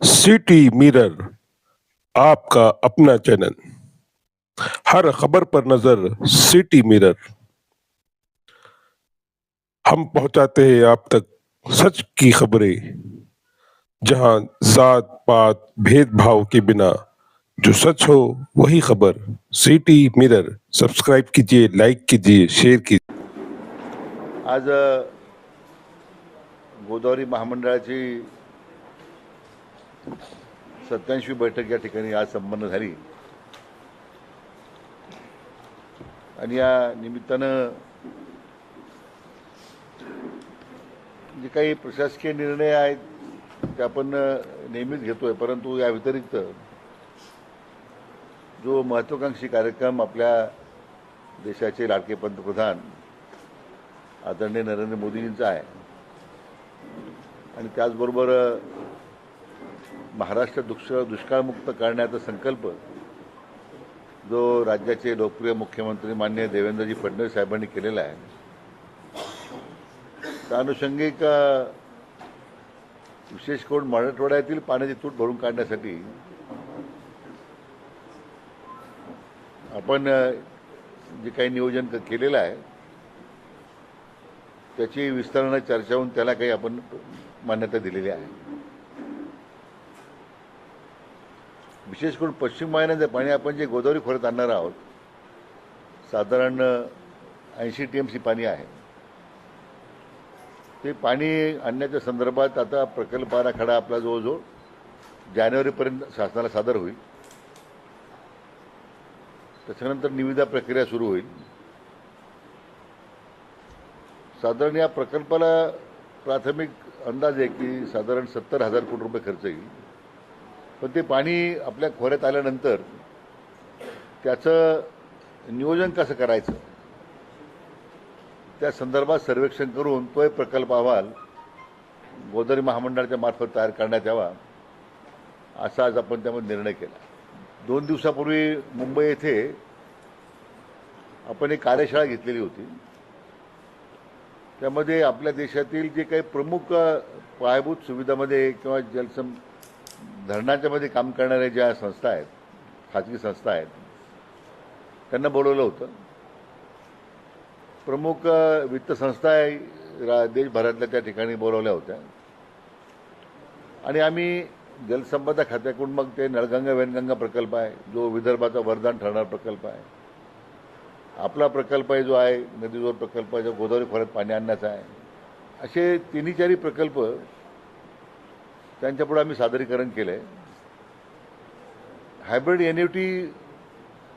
City mirror आपका अपना channel हर खबर पर नज़र सिटी मिरर हम पहुंचाते हैं आप तक सच की खबरें, जहाँ जात, पात, भेदभाव के बिना जो सच हो, वही खबर सिटी मिरर सब्सक्राइब कीजिए लाइक कीजिए शेयर कीजिए। आज गोदावरी महामंडळाची सत्याऐंशी बैठक या ठिकाणी आज संपन्न झाली. आणि या निमित्तानं जे काही प्रशासकीय निर्णय आहेत ते आपण नेहमीच घेतोय. परंतु या व्यतिरिक्त जो महत्वाकांक्षी कार्यक्रम आपल्या देशाचे लाडके पंतप्रधान आदरणीय नरेंद्र मोदींचा आहे. आणि त्याचबरोबर महाराष्ट्र दुष्काळ दुष्काळमुक्त करण्याचा संकल्प जो राज्याचे लोकप्रिय मुख्यमंत्री मान्य देवेंद्रजी फडणवीस साहेबांनी केलेला आहे. त्या अनुषंगिक विशेष करून मराठवाड्यातील पाण्याची तूट भरून काढण्यासाठी आपण जे काही नियोजन केलेलं आहे त्याची विस्तारानं चर्चा होऊन त्याला काही आपण मान्यता दिलेली आहे. विशेष करून पश्चिम वाहिन्यांचं पाणी आपण जे गोदावरी खोऱ्यात आणणार आहोत साधारण ऐंशी टी एम सी पाणी आहे. ते पाणी आणण्याच्या संदर्भात आता प्रकल्प आराखडा आपला जवळजवळ जानेवारीपर्यंत शासनाला सादर होईल. त्याच्यानंतर निविदा प्रक्रिया सुरू होईल. साधारण या प्रकल्पाला प्राथमिक अंदाज आहे की साधारण सत्तर हजार कोटी रुपये खर्च येईल. पण ते पाणी आपल्या खोऱ्यात आल्यानंतर त्याचं नियोजन कसं करायचं? त्या संदर्भात सर्वेक्षण करून तो एक प्रकल्प अहवाल गोदावरी महामंडळाच्या मार्फत तयार करण्यात यावा असा आज आपण त्यामध्ये निर्णय केला. दोन दिवसापूर्वी मुंबई येथे आपण एक कार्यशाळा घेतलेली होती. त्यामध्ये आपल्या देशातील जे काही प्रमुख पायाभूत सुविधामध्ये किंवा जलसं धरणाच्यामध्ये काम करणाऱ्या ज्या संस्था आहेत खाजगी संस्था आहेत त्यांना बोलवलं होतं. प्रमुख वित्त संस्था आहे रा- देशभरातल्या त्या ठिकाणी बोलवल्या होत्या. आणि आम्ही जलसंपदा खात्याकडून मग ते नळगंगा वेनगंगा प्रकल्प आहे जो विदर्भाचा वरदान ठरणारा प्रकल्प आहे. आपला प्रकल्प आहे जो आहे नदीजोर प्रकल्प आहे जो गोदावरी खोऱ्यात पाणी आणण्याचा आहे. असे तिन्ही चारी प्रकल्प त्यांच्यापुढे आम्ही सादरीकरण केलं आहे हायब्रिड एन यू टी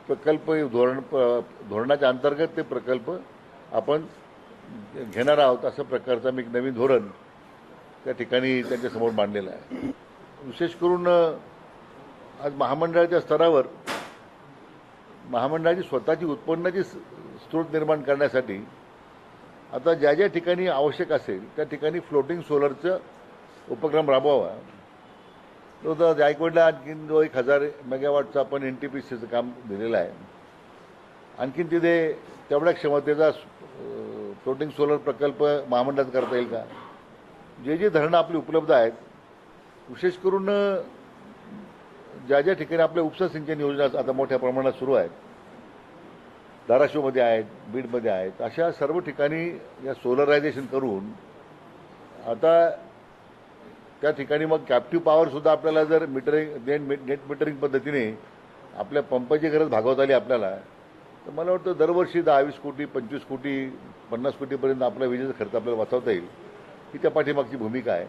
प्रकल्प धोरण प- धोरणाच्या अंतर्गत ते प्रकल्प आपण घेणार आहोत अशा प्रकारचं मी एक नवीन धोरण त्या ठिकाणी त्यांच्यासमोर मांडलेलं आहे. विशेष करून आज महामंडळाच्या स्तरावर महामंडळाची स्वतःची उत्पन्नाची स्रोत निर्माण करण्यासाठी आता ज्या ज्या ठिकाणी आवश्यक असेल त्या ठिकाणी फ्लोटिंग सोलरचं उपक्रम राबवावा. तो तर जायकवाडला आणखीन जो एक हजार मेगावॉटचं आपण एन टी पी सीचं काम दिलेलं आहे. आणखीन तिथे तेवढ्या क्षमतेचा फ्लोटिंग सोलर प्रकल्प महामंडळात करता येईल का? जे जे धरणं आपली उपलब्ध आहेत विशेष करून ज्या ज्या ठिकाणी आपल्या उपसा सिंचन योजना आता मोठ्या प्रमाणात सुरू आहेत धाराशिवमध्ये आहेत बीडमध्ये आहेत अशा सर्व ठिकाणी या सोलरायझेशन करून आता त्या ठिकाणी मग कॅप्टिव्ह पॉवरसुद्धा आपल्याला जर मीटरिंग नेट नेट मीटरिंग पद्धतीने आपल्या पंपाची गरज भागवता आली आपल्याला तर मला वाटतं दरवर्षी दहा वीस कोटी पंचवीस कोटी पन्नास कोटीपर्यंत आपला विजेचा खर्च आपल्याला वाचवता येईल. ही त्या पाठीमागची भूमिका आहे.